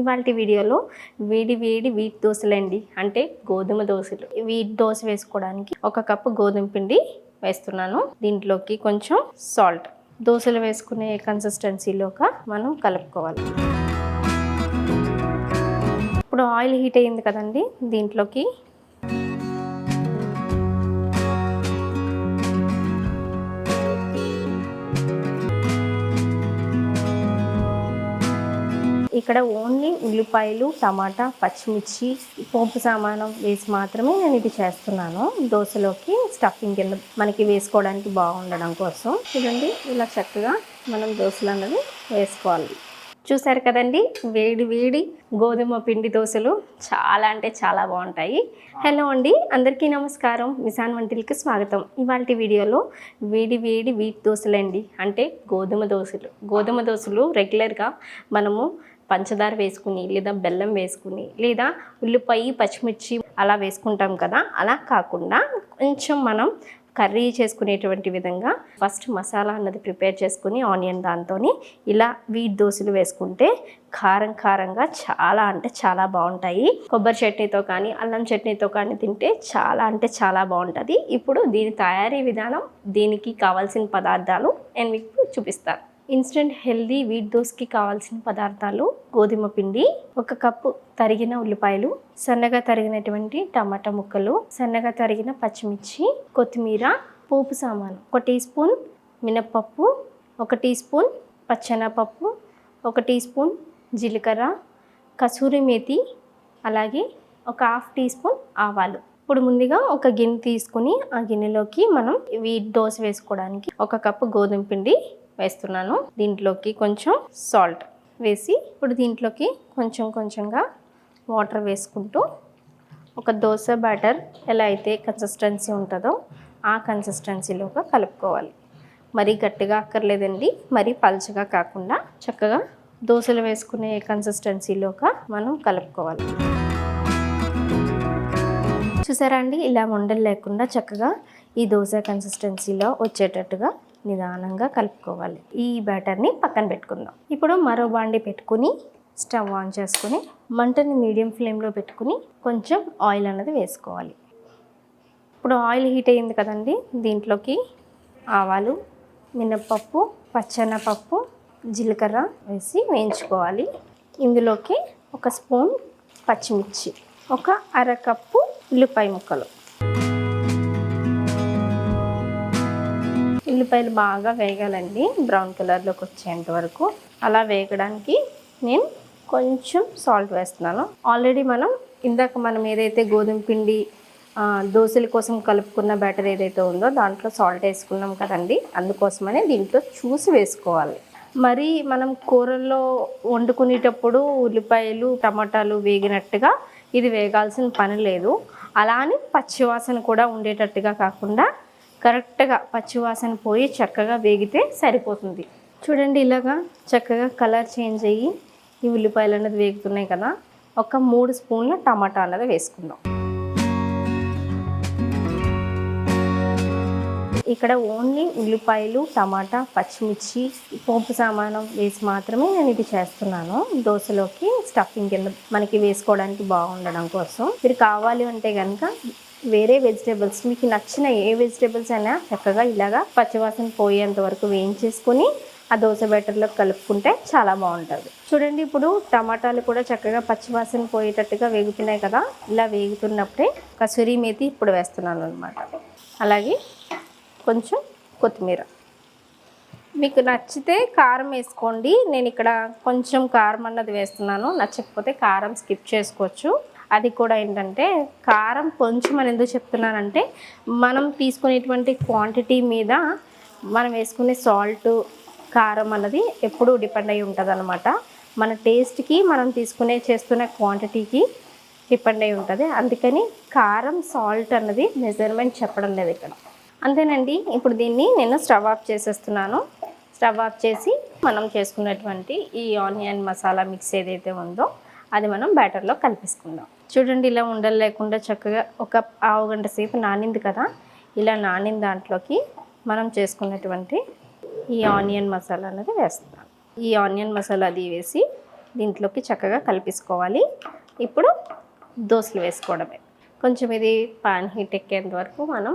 ఇవాళ వీడియోలో వేడి వేడి వీట్ దోశలండి. అంటే గోధుమ దోశలు. వీట్ దోశ వేసుకోవడానికి ఒక కప్పు గోధుమ పిండి వేస్తున్నాను. దీంట్లోకి కొంచెం సాల్ట్. దోశలు వేసుకునే కన్సిస్టెన్సీలోగా మనం కలుపుకోవాలి. ఇప్పుడు ఆయిల్ హీట్ అయ్యింది కదండి. దీంట్లోకి ఇక్కడ ఓన్లీ ఉల్లిపాయలు టమాటా పచ్చిమిర్చి పోపు సామానం వేసి మాత్రమే నేను ఇది చేస్తున్నాను. దోశలోకి స్టఫింగ్ కింద మనకి వేసుకోవడానికి బాగుండడం కోసం. చూడండి ఇలా చక్కగా మనం దోశలు అన్నది వేసుకోవాలి. చూసారు కదండి వేడి వేడి గోధుమ పిండి దోశలు చాలా అంటే చాలా బాగుంటాయి. హలో అండి అందరికీ నమస్కారం. మిసాన్ వంటిల్కి స్వాగతం. ఇవాళ వీడియోలో వేడి వేడి వీట్ దోశలండి. అంటే గోధుమ దోశలు. గోధుమ దోశలు రెగ్యులర్గా మనము పంచదార వేసుకుని లేదా బెల్లం వేసుకుని లేదా ఉల్లిపాయ పచ్చిమిర్చి అలా వేసుకుంటాం కదా. అలా కాకుండా కొంచెం మనం కర్రీ చేసుకునేటువంటి విధంగా ఫస్ట్ మసాలా అన్నది ప్రిపేర్ చేసుకుని ఆనియన్ దాంతో ఇలా వీట్ దోశలు వేసుకుంటే కారం కారంగా చాలా అంటే చాలా బాగుంటాయి. కొబ్బరి చట్నీతో కానీ అల్లం చట్నీతో కానీ తింటే చాలా అంటే చాలా బాగుంటుంది. ఇప్పుడు దీని తయారీ విధానం దీనికి కావాల్సిన పదార్థాలు నేను మీకు చూపిస్తాను. ఇన్స్టెంట్ హెల్దీ వీట్ దోస్కి కావాల్సిన పదార్థాలు గోధుమ పిండి ఒక కప్పు తరిగిన ఉల్లిపాయలు సన్నగా తరిగినటువంటి టమాటా ముక్కలు సన్నగా తరిగిన పచ్చిమిర్చి కొత్తిమీర పోపు సామాను ఒక టీ స్పూన్ మినప్పప్పు ఒక టీ స్పూన్ పచ్చెనపప్పు ఒక టీ స్పూన్ జీలకర్ర కసూరి మేతి అలాగే ఒక హాఫ్ టీ స్పూన్ ఆవాలు. ఇప్పుడు ముందుగా ఒక గిన్నె తీసుకుని ఆ గిన్నెలోకి మనం వీట్ దోశ వేసుకోవడానికి ఒక కప్పు గోధుమ పిండి వేస్తున్నాను. దీంట్లోకి కొంచెం సాల్ట్ వేసి ఇప్పుడు దీంట్లోకి కొంచెం కొంచెంగా వాటర్ వేసుకుంటూ ఒక దోశ బ్యాటర్ ఎలా అయితే కన్సిస్టెన్సీ ఉంటుందో ఆ కన్సిస్టెన్సీలోగా కలుపుకోవాలి. మరీ గట్టిగా అక్కర్లేదండి మరీ పల్చగా కాకుండా చక్కగా దోశలు వేసుకునే కన్సిస్టెన్సీలోగా మనం కలుపుకోవాలి. చూసారా అండి ఇలా ఉండలు లేకుండా చక్కగా ఈ దోశ కన్సిస్టెన్సీలో వచ్చేటట్టుగా నిదానంగా కలుపుకోవాలి. ఈ బ్యాటర్ని పక్కన పెట్టుకుందాం. ఇప్పుడు మరో బాండి పెట్టుకుని స్టవ్ ఆన్ చేసుకుని మంటని మీడియం ఫ్లేమ్లో పెట్టుకుని కొంచెం ఆయిల్ అన్నది వేసుకోవాలి. ఇప్పుడు ఆయిల్ హీట్ అయ్యింది కదండి దీంట్లోకి ఆవాలు మినప్పప్పు పచ్చెనపప్పు జీలకర్ర వేసి వేయించుకోవాలి. ఇందులోకి ఒక స్పూన్ పచ్చిమిర్చి ఒక అరకప్పు ఉల్లిపాయ ముక్కలు. ఉల్లిపాయలు బాగా వేగాలండి. బ్రౌన్ కలర్లోకి వచ్చేంత వరకు. అలా వేగడానికి నేను కొంచెం సాల్ట్ వేస్తున్నాను. ఆల్రెడీ మనం ఇందాక మనం ఏదైతే గోధుమ పిండి దోశల కోసం కలుపుకున్న బ్యాటర్ ఏదైతే ఉందో దాంట్లో సాల్ట్ వేసుకున్నాం కదండి. అందుకోసమనే దీంట్లో చూసి వేసుకోవాలి. మరి మనం కూరల్లో వండుకునేటప్పుడు ఉల్లిపాయలు టమాటాలు వేగినట్టుగా ఇది వేగాల్సిన పని లేదు. అలా అని పచ్చివాసన కూడా ఉండేటట్టుగా కాకుండా కరెక్ట్గా పచ్చివాసన పోయి చక్కగా వేగితే సరిపోతుంది. చూడండి ఇలాగా చక్కగా కలర్ చేంజ్ అయ్యి ఈ ఉల్లిపాయలు అనేది వేగుతున్నాయి కదా ఒక మూడు స్పూన్ల టమాటా అనేది వేసుకుందాం. ఇక్కడ ఓన్లీ ఉల్లిపాయలు టమాటా పచ్చిమిర్చి పోపు సామానం వేసి మాత్రమే నేను ఇది చేస్తున్నాను. దోశలోకి స్టఫింగ్ కింద మనకి వేసుకోవడానికి బాగుండడం కోసం. మీరు కావాలి అంటే కనుక వేరే వెజిటేబుల్స్ మీకు నచ్చిన ఏ వెజిటేబుల్స్ అయినా చక్కగా ఇలాగా పచ్చివాసన పోయేంత వరకు వేయించేసుకుని ఆ దోశ బ్యాటర్లో కలుపుకుంటే చాలా బాగుంటుంది. చూడండి ఇప్పుడు టమాటాలు కూడా చక్కగా పచ్చివాసన పోయేటట్టుగా వేగుతున్నాయి కదా ఇలా వేగుతున్నప్పుడే కసూరి మేతి ఇప్పుడు వేస్తున్నాను అనమాట అలాగే కొంచెం కొత్తిమీర. మీకు నచ్చితే కారం వేసుకోండి. నేను ఇక్కడ కొంచెం కారం అన్నది వేస్తున్నాను. నచ్చకపోతే కారం స్కిప్ చేసుకోవచ్చు. అది కూడా ఏంటంటే కారం కొంచెం అని ఎందుకు చెప్తున్నానంటే మనం తీసుకునేటువంటి క్వాంటిటీ మీద మనం వేసుకునే సాల్ట్ కారం అన్నది ఎప్పుడూ డిపెండ్ అయి ఉంటుంది అనమాట మన టేస్ట్కి మనం తీసుకునే చేస్తున్న క్వాంటిటీకి డిపెండ్ అయి ఉంటుంది. అందుకని కారం సాల్ట్ అన్నది మెజర్మెంట్ చెప్పడం లేదు ఇక్కడ. అంతేనండి. ఇప్పుడు దీన్ని నేను స్టవ్ ఆఫ్ చేసేస్తున్నాను. స్టవ్ ఆఫ్ చేసి మనం చేసుకున్నటువంటి ఈ ఆనియన్ మసాలా మిక్స్ ఏదైతే ఉందో అది మనం బ్యాటర్లో కలిపేసుకుందాం. చూడండి ఇలా ఉండలు లేకుండా చక్కగా ఒక పావు గంట సేపు నానింది కదా ఇలా నానిన దాంట్లోకి మనం చేసుకున్నటువంటి ఈ ఆనియన్ మసాలా అనేది వేస్తున్నాం. ఈ ఆనియన్ మసాలా అది వేసి దీంట్లోకి చక్కగా కలిపేసుకోవాలి. ఇప్పుడు దోశలు వేసుకోవడమే. కొంచెం ఇది పాన్ హీట్ ఎక్కేంత వరకు మనం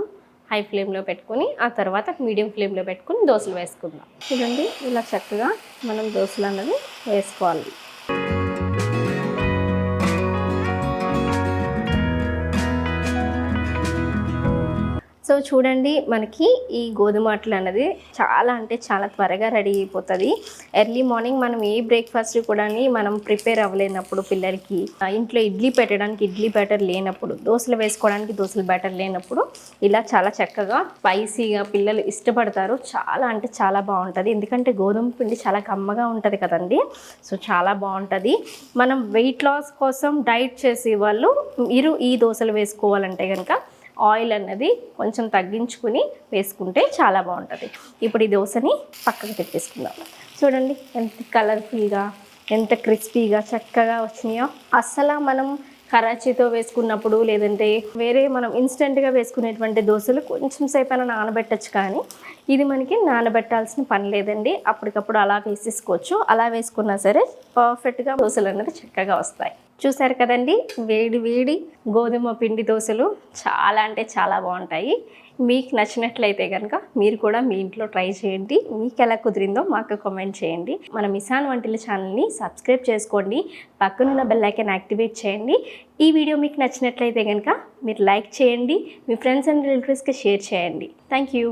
హై ఫ్లేమ్లో పెట్టుకొని ఆ తర్వాత మీడియం ఫ్లేమ్లో పెట్టుకొని దోశలు వేసుకుందాం. చూడండి ఇలా చక్కగా మనం దోశలు అన్నది వేసుకోవాలి. సో చూడండి మనకి ఈ గోధుమ అట్లు అన్నది చాలా అంటే చాలా త్వరగా రెడీ అయిపోతుంది. ఎర్లీ మార్నింగ్ మనం ఏ బ్రేక్ఫాస్ట్ కూడా మనం ప్రిపేర్ అవ్వలేనప్పుడు పిల్లలకి ఇంట్లో ఇడ్లీ పెట్టడానికి ఇడ్లీ బ్యాటర్ లేనప్పుడు దోశలు వేసుకోవడానికి దోశలు బ్యాటర్ లేనప్పుడు ఇలా చాలా చక్కగా స్పైసీగా పిల్లలు ఇష్టపడతారు. చాలా అంటే చాలా బాగుంటుంది. ఎందుకంటే గోధుమ పిండి చాలా కమ్మగా ఉంటుంది కదండి. సో చాలా బాగుంటుంది. మనం వెయిట్ లాస్ కోసం డైట్ చేసే వాళ్ళు మీరు ఈ దోశలు వేసుకోవాలంటే కనుక ఆయిల్ అన్నది కొంచెం తగ్గించుకుని వేసుకుంటే చాలా బాగుంటుంది. ఇప్పుడు ఈ దోశని పక్కకు పెట్టేసుకుందాం. చూడండి ఎంత కలర్ఫుల్గా ఎంత క్రిస్పీగా చక్కగా వచ్చినాయో. అసలు మనం కరాచీతో వేసుకున్నప్పుడు లేదంటే వేరే మనం ఇన్స్టెంట్గా వేసుకునేటువంటి దోశలు కొంచెం సేపు అయినా నానబెట్టచ్చు కానీ ఇది మనకి నానబెట్టాల్సిన పని లేదండి. అప్పటికప్పుడు అలా వేసేసుకోవచ్చు. అలా వేసుకున్నా సరే పర్ఫెక్ట్గా దోశలు అనేది చక్కగా వస్తాయి. చూసారు కదండి? వేడి వేడి గోధుమ పిండి దోశలు చాలా అంటే చాలా బాగుంటాయి. మీకు నచ్చినట్లయితే కనుక మీరు కూడా మీ ఇంట్లో ట్రై చేయండి. మీకు ఎలా కుదిరిందో మాకు కామెంట్ చేయండి. మన మిసాన్ వంటల ఛానల్ని సబ్స్క్రైబ్ చేసుకోండి. పక్కనున్న బెల్ ఐకాన్ యాక్టివేట్ చేయండి. ఈ వీడియో మీకు నచ్చినట్లయితే కనుక మీరు లైక్ చేయండి. మీ ఫ్రెండ్స్ అండ్ రిలేటివ్స్కి షేర్ చేయండి. Thank you.